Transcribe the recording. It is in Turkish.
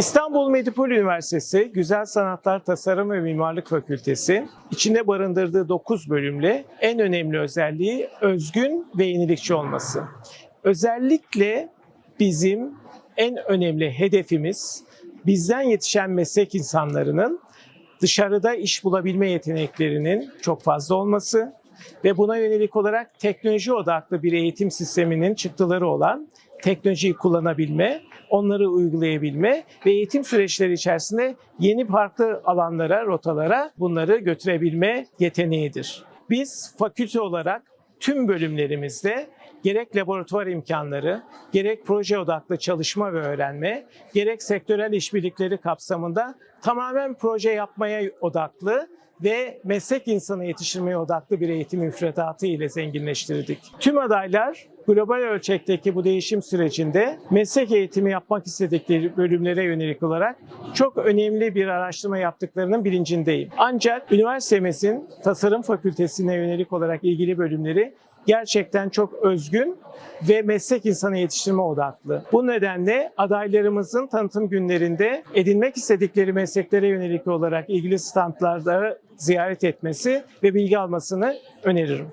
İstanbul Medipol Üniversitesi Güzel Sanatlar Tasarım ve Mimarlık Fakültesi içinde barındırdığı 9 bölümle en önemli özelliği özgün ve yenilikçi olması. Özellikle bizim en önemli hedefimiz bizden yetişen meslek insanlarının dışarıda iş bulabilme yeteneklerinin çok fazla olması ve buna yönelik olarak teknoloji odaklı bir eğitim sisteminin çıktıları olan teknolojiyi kullanabilme, onları uygulayabilme ve eğitim süreçleri içerisinde yeni farklı alanlara, rotalara bunları götürebilme yeteneğidir. Biz fakülte olarak tüm bölümlerimizde gerek laboratuvar imkanları, gerek proje odaklı çalışma ve öğrenme, gerek sektörel işbirlikleri kapsamında tamamen proje yapmaya odaklı ve meslek insanı yetiştirmeye odaklı bir eğitim müfredatı ile zenginleştirdik. Tüm adaylar global ölçekteki bu değişim sürecinde meslek eğitimi yapmak istedikleri bölümlere yönelik olarak çok önemli bir araştırma yaptıklarının bilincindeyim. Ancak üniversitemizin tasarım fakültesine yönelik olarak ilgili bölümleri gerçekten çok özgün ve meslek insanı yetiştirme odaklı. Bu nedenle adaylarımızın tanıtım günlerinde edinmek istedikleri mesleklere yönelik olarak ilgili standlarda ziyaret etmesi ve bilgi almasını öneririm.